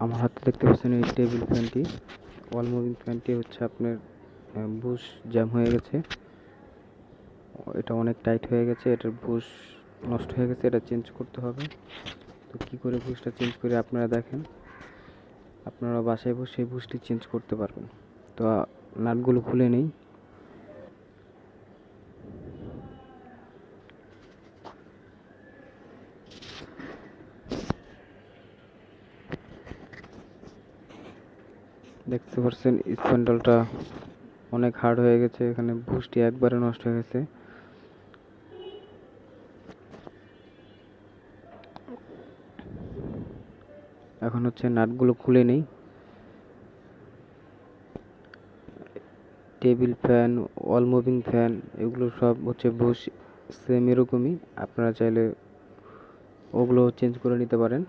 আমার হাতে দেখতে পাচ্ছেন এই টেবিল ফ্যানটি ওয়াল মুভিং ফ্যানটি হচ্ছে আপনার বুশ জ্যাম হয়ে গেছে। এটা অনেক টাইট হয়ে গেছে, এটার বুশ নষ্ট হয়ে গেছে, এটা চেঞ্জ করতে হবে। তো কী করে বুশটা চেঞ্জ করে আপনারা দেখেন? আপনারা বাসায় বসে বুশটি চেঞ্জ করতে পারবেন। তো নাটগুলো খুলে নেই। দেখতে পাচ্ছেন স্প্যান্ডেলটা অনেক হার্ড হয়ে গেছে, এখানে বুশটি একবারে নষ্ট হয়ে গেছে। এখন হচ্ছে নাটগুলো খুলে নেই। Table fan wall moving fan এগুলো সব হচ্ছে বুশ সেম এরকমই, আপনারা চাইলে ওগুলো চেঞ্জ করে নিতে পারেন।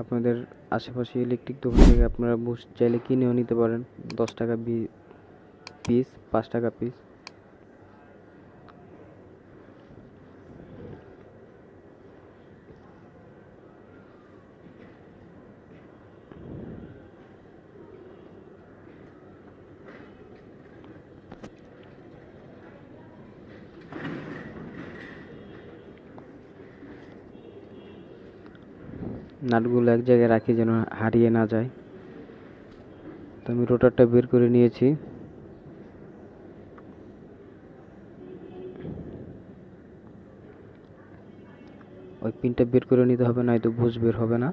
আপনাদের আশেপাশে ইলেকট্রিক দোকান থেকে আপনারা বুশ চাইলে কিনেও নিতে পারেন। দশ টাকা পিস পাঁচ টাকা পিস নাটগুলো এক জায়গায় রাখি যেন হারিয়ে না যায়। তো আমি রোটারটা বের করে নিয়েছি। ওই পিনটা বের করে নিতে হবে, নয়তো বুঝ বের হবে না।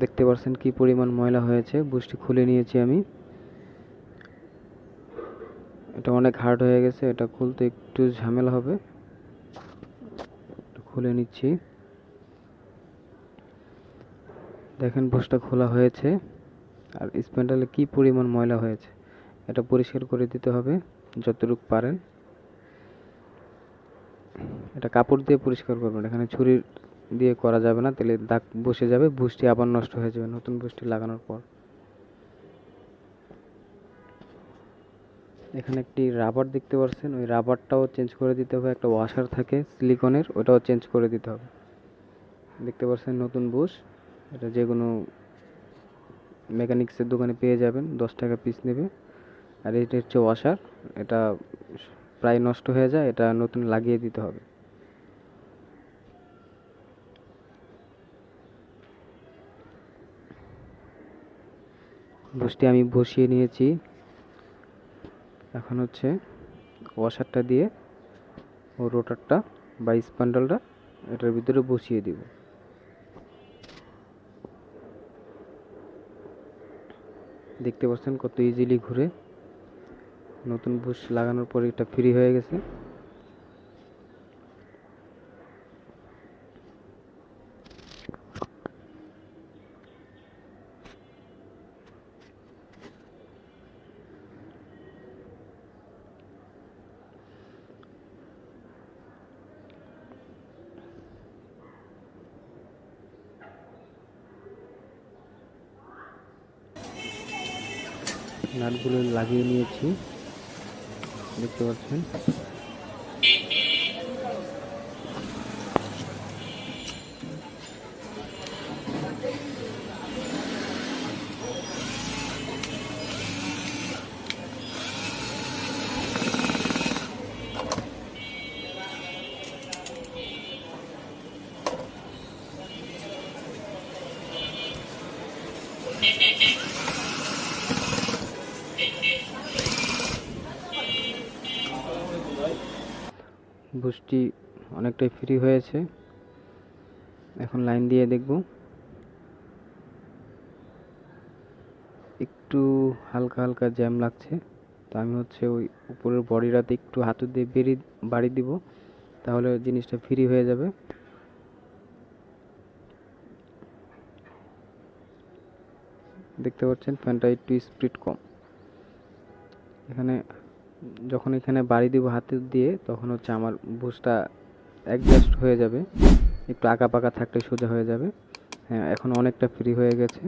দেখতে পাচ্ছেন কি পরিমাণ ময়লা হয়েছে বুশটি খুলে নিয়েছি আমি। এটা অনেক হার্ড হয়ে গেছে, এটা খুলতে একটু ঝামেলা হবে। খুলে নিচ্ছি। দেখেন বুশটা খোলা হয়েছে। আর স্প্যান্ডেলে কি পরিমাণ ময়লা হয়েছে, এটা পরিষ্কার করে দিতে হবে যতটুকু পারেন। এটা কাপড় দিয়ে পরিষ্কার করবেন, এখানে ছুরি দিয়ে করা যাবে না, তাহলে দাগ বসে যাবে বুশটি আবার নষ্ট হয়ে যাবে নতুন বুশটি লাগানোর পর। এখানে একটি রাবার দেখতে পাচ্ছেন ওই রাবারটাও চেঞ্জ করে দিতে হবে। একটা ওয়াশার থাকে সিলিকনের ওটাও চেঞ্জ করে দিতে হবে। দেখতে পাচ্ছেন নতুন বুশ এটা যে কোনো মেকানিক্সের দোকানে পেয়ে যাবেন। দশ টাকা পিস নেবে। আর এটা হচ্ছে ওয়াশার এটা প্রায় নষ্ট হয়ে যায়। এটা নতুন লাগিয়ে দিতে হবে। বুশটি আমি বসিয়ে নিয়েছি। এখন হচ্ছে ওয়াশারটা দিয়ে ও রোটারটা বা স্প্যান্ডালটা এটার ভিতরে বসিয়ে দিব। দেখতে পাচ্ছেন কত ইজিলি ঘুরে। নতুন বুশ লাগানোর পর এটা ফ্রি হয়ে গেছে। নাটগুলো লাগিয়ে নিয়েছি। দেখতে পাচ্ছেন। বুশটি অনেকটাই ফ্রি হয়েছে। এখন লাইন দিয়ে দেখব। একটু হালকা হালকা জ্যাম লাগছে। তো আমি হচ্ছে ওই উপরের বডিটাতে একটু হাতু দিয়ে বেরিয়ে বাড়ি দিব। তাহলে জিনিসটা ফ্রি হয়ে যাবে। দেখতে পাচ্ছেন ফ্যানটা একটু স্পিড কম। এখানে, যখন এখানে বাড়ি দিব হাতে দিয়ে, তখন হচ্ছে আমার বুসটা অ্যাডজাস্ট হয়ে যাবে। একটু আঁকা পাকা থাকলে সোজা হয়ে যাবে। হ্যাঁ এখন অনেকটা ফ্রি হয়ে গেছে।